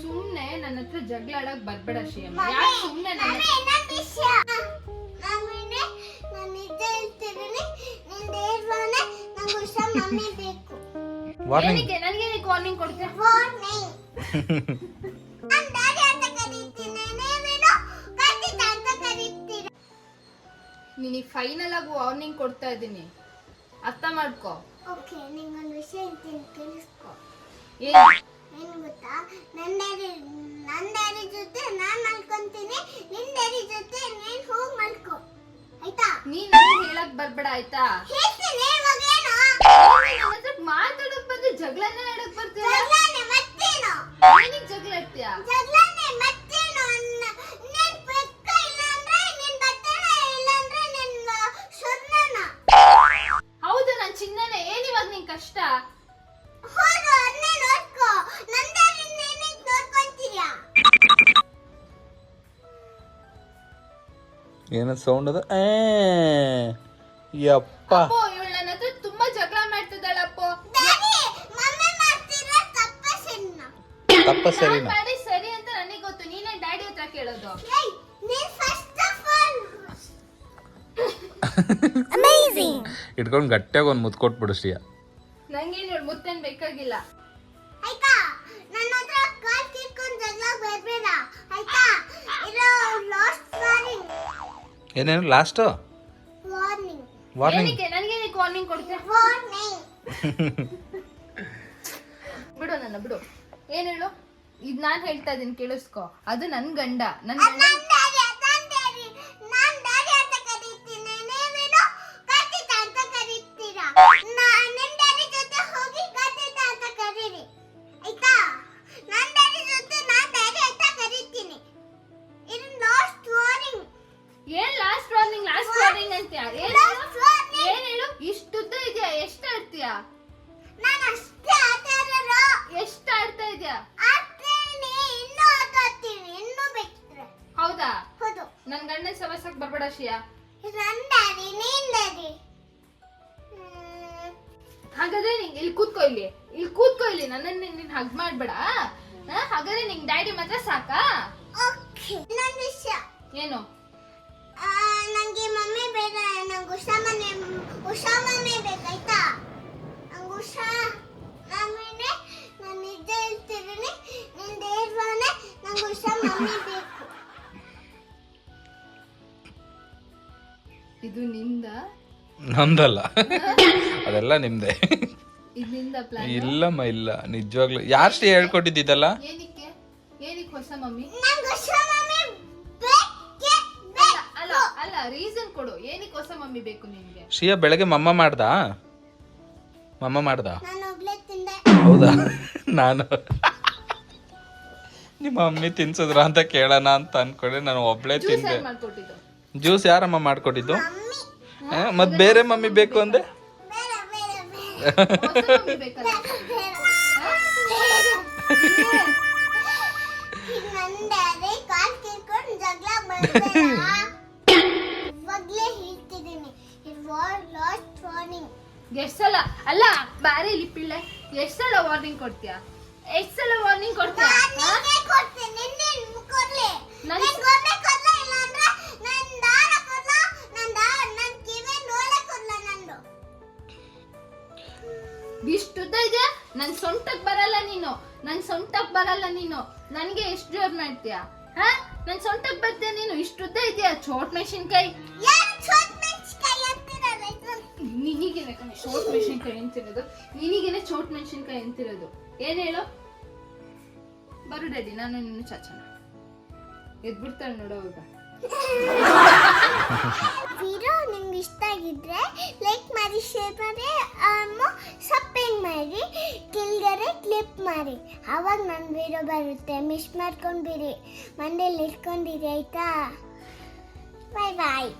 ಸುಮ್ನೆ ನನ್ನ ಹತ್ರ ಜಗಳ ಆಡಕ್ ಬರ್ಬೇಡ ಶ್ರೀಯಮ್ಮ ಯಾಕೆ ಸುಮ್ನೆ ನನ್ನ ಮಮ್ಮಿ, ಇನ್ನೊಂದ್ ವಿಷ್ಯ. ಮಮ್ಮಿನೇ, ನಾನ್ ನಿಜ ಹೇಳ್ತಿದೀನಿ. ನಿನ್ ದೇವ್ರನೆ, ನಂಗ್ ಹುಷ ಮಮ್ಮಿ ವಾರ್ನಿಂಗ್ ವಾರ್ನಿಂಗ್ ಕೊಡ್ತೀಯ Warning. ನಾನ್ ಡ್ಯಾಡಿ ಅಂತ ಕರೀತೀನಿ, ನೀವೇನು ಖಂಡಿತ ಅಂತ ಕರೀತೀರ. ನಿನಗೆ ಫೈನಲ್ ಆಗಿ ವಾರ್ನಿಂಗ್ ಕೊಡ್ತಾ ಇದ್ದೀನಿ ಅರ್ಥ ಮಾಡ್ಕೋ ಓಕೆ ನಿಂಗೊಂದು ವಿಷಯ ಹೇಳ್ತೀನಿ, ಕೇಳಿಸ್ಕೊ. ಏನು ಏನ್ ಬರ್ಬೇಡ ಆಯ್ತಾ? ಮಾತಾಡಕ್ ಬಂದು ಜಗಳನ ಆಡಕ್ ಬರ್ತೀಯ ಜಗಳ ನಿನ್ ಹೌದು ನಾನ್ ಚಿನ್ನನೇ. ನಿನ್ ಕಷ್ಟ? ಏನೋ ಸೌಂಡ್ ಅದ? ಏ, ಯಪ್ಪ. ಅಪ್ಪೋ ಇವಳು ನನ್ನ ಹತ್ರ ತುಂಬಾ ಜಗಳ ತಪ್ಪ ನಾನ್ ಸರಿನಾ? ಮಾಡಿ ಸರಿ ಅಂತ ನನಗೆ ಗೊತ್ತು. ನೀನೇ ಡ್ಯಾಡಿ ಹತ್ರ ಕೇಳೋದು. ಏಯ್ ನೀನ್ ಫಸ್ಟ್ ಆಫ್ ಆಲ್ ಇಟ್ಕೊಂಡು ಗಟ್ಟಿಯಾಗಿ ಒಂದು ಮುತ್ತು ಕೊಟ್ಬಿಡು ಶ್ರೀಯ. ನಂಗೇನ್ ಇವಳು ಮುತ್ತೇನ್ ಬೇಕಾಗಿಲ್ಲ. ಆಯ್ತಾ? ನನ್ನ ವಾರ್ನಿಂಗ್ ಏನೇನು ನನಗೆ ವಾರ್ನಿಂಗ್ ವಾರ್ನಿಂಗ್ ಏನಕ್ಕೆ? ನನಗೇನಕ್ಕೆ ವಾರ್ನಿಂಗ್ ಕೊಡ್ತೀಯ? ಬಿಡು ನನ್ನ ಬಿಡು. ಏನ್ ಹೇಳು? ಇದು ನಾನು ಹೇಳ್ತಾ ಇದೀನಿ ಕೇಳಿಸ್ಕೋ. ಅದು ನನ್ನ ಗಂಡ ನನ್ನ ಏನ್ ಗಂಡ ಅಂತ ಅಂತ ಅಂತ ಅಂತ ಏನ್ ಲಾಸ್ಟ್ ವಾರ್ನಿಂಗ್ ಲಾಸ್ಟ್ ವಾರ್ನಿಂಗ್ ಅಂತ್ಯ ಏನ್ ಲಾಸ್ಟ್ ವಾರ್ನಿಂಗ್ ಏನ್ ಹೇಳು ಇಷ್ಟುದ್ದ ಇದೆಯಾ ಆಡ್ತೀಯಾ ನಾನು ಅಷ್ಟೇ ಆಟ ಆಡೋರು ಎಷ್ಟ್ ಆಡ್ತಾ ಇದೆಯಾ? ಆಡ್ತೀನಿ ಇನ್ನೂ ಆಟ ಆಡ್ತೀನಿ ಇನ್ನೂ ಬೇಕಿದ್ರೆ ಹೌದಾ? ಹೌದು. ನನ್ ಗಂಡನ ಸಮಸ್ಯೆಗೆ ಬರ್ಬೇಡ ಶ್ರೀಯಾ. ನನ್ ಡ್ಯಾಡಿ ನೀನ್ ಡ್ಯಾಡಿ? ಹಾಗಾದ್ರೆ ನಿಂಗೆ ಇಲ್ಲಿ ಕೂತ್ಕೊ ಇಲ್ಲಿ. ಇಲ್ಲಿ ಕೂತ್ಕೊ ಇಲ್ಲಿ. ನನ್ನನ್ನ ನೀನ್ ಹಗ್ ಮಾಡ್ಬೇಡ. ಹಾಗಾದ್ರೆ ನಿಂಗ್ ಡ್ಯಾಡಿ ಮಾತ್ರ ಸಾಕಾ? ಓಕೆ ಇನ್ನೊಂದು ವಿಷಯ. ಏನು? ನಂಗೆ ಮಮ್ಮಿ ಬೇಡ ನಂಗೆ ಉಷಾ ಮನೆ ಉಷಾ ಮನೆ ಬೇಕಾಯ್ತಾ ನಂಗೆ ಉಷಾ ಮಮ್ಮಿನೇ ನಾನು ನಿಜ ಹೇಳ್ತಿದ್ದೀನಿ ನಿನ್ ದೇವ್ರನೆ ನಂಗೆ ಉಷಾ ಮಮ್ಮಿ ಬೇಕು ಇದು ನಿಂದ? ನಮ್ದಲ್ಲ ಅದೆಲ್ಲ ನಿಮ್ದೆ. ಪ್ಲಾನ್ ಇಲ್ಲಮ್ಮ ಇಲ್ಲ. ನಿಜವಾಗ್ಲು. ಯಾರು ಶ್ರೀ ಹೇಳ್ಕೊಟ್ಟಿದ್ದಲ್ಲ ಏನಕ್ಕೆ? ಏನಕ್ಕೆ ಹೊಸ ಮಮ್ಮಿ? ನಂಗೆ ಉಷಾ ಮಮ್ಮಿ ಬೇಕೇ ಬೇಕು. ಅಲ್ಲ ಅಲ್ಲ ರೀಸನ್ ಕೊಡು. ಏನಕ್ಕೆ ಹೊಸ ಮಮ್ಮಿ ಬೇಕು ನಿನ್ಗೆ? ಶ್ರೀಯ ಬೆಳಗ್ಗೆ ಮಮ್ಮ ಮಾಡ್ದಾ? ಮಮ್ಮ ಮಾಡ್ದ? ನಾನು ಒಬ್ಳೆ ತಿಂದೆ. ಹೌದಾ? ನಾನು ನಿಮ್ಮ ಮಮ್ಮಿ ತಿನ್ಸಿದ್ರ ಅಂತ ಕೇಳೋಣ ಅಂತ ಅನ್ಕೊಂಡೆ. ನಾನು ಒಬ್ಳೆ ತಿಂದೆ. ಜ್ಯೂಸ್ ಯಾರಮ್ಮ ಮಾಡ್ಕೊಟ್ಟಿದ್ದು? ಮತ್ ಬೇರೆ ಮಮ್ಮಿ ಬೇಕು ಅಂದೆ? ಎಷ್ಟಲ್ಲ ಎಷ್ಟ್ ಸಲ ಅಲ್ಲ ಬಾರಿ ಎಷ್ಟ್ ಸಲ ವಾರ್ನಿಂಗ್ ಕೊಡ್ತೀಯಾ? ಎಷ್ಟ್ ಸಲ ವಾರ್ನಿಂಗ್ ಕೊಡ್ತೀಯ? ನೋಳೆ ಇಷ್ಟುದ್ದ ಇದೆ? ನನ್ ಸೊಂಟಕ್ ಬರಲ್ಲ ನೀನು. ನನ್ ಸೊಂಟಕ್ ಬರಲ್ಲ ನೀನು. ನನ್ಗೆ ಎಷ್ಟು ಜೋರ್ ಮಾಡ್ತೀಯಾ? ಹ? ನನ್ ಸೊಂಟಕ್ ಬರ್ತೀಯ ನೀನು? ಇಷ್ಟುದ್ದ ಇದೆಯಾ? ಚೋಟ್ ಮೆಣಸಿನ್ಕಾಯಿ? ನಿನಗೇನೆ ಕಣೆ ಚೋಟ್ ಮೆಣಸಿನ್ಕಾಯಿ ಎಂತಿರೋದು ನಿನಗೇನೆ ಚೋಟ್ ಮೆಣಸಿನ್ಕಾಯಿ ಎಂತಿರೋದು ಏನ್ ಹೇಳು? ಬರು ಡ್ಯಾಡಿ ನಾನು ನಿನ್ನ ಚಾಚನ. ಎದ್ಬಿಡ್ತಾಳೆ ನೋಡೋ ಈಗ ವಿಡಿಯೋ ನಿಮ್ಗೆ ಇಷ್ಟ ಆಗಿದ್ರೆ ಲೈಕ್ ಮಾಡಿ ಶೇರ್ ಮಾಡಿ ಸಬ್ಸ್ಕ್ರೈಬ್ ಮಾಡಿ, ಕೆಳಗಡೆ ಕ್ಲಿಪ್ ಮಾಡಿ. ಆವಾಗ ನನ್ನ ವಿಡಿಯೋ ಬರುತ್ತೆ. ಮಿಸ್ ಮಾಡ್ಕೊಂಡ್ಬಿಡಿ. ಮಂಡೇಲಿ ಇಟ್ಕೊಂಡಿರಿ, ಆಯ್ತಾ? ಬಾಯ್ ಬಾಯ್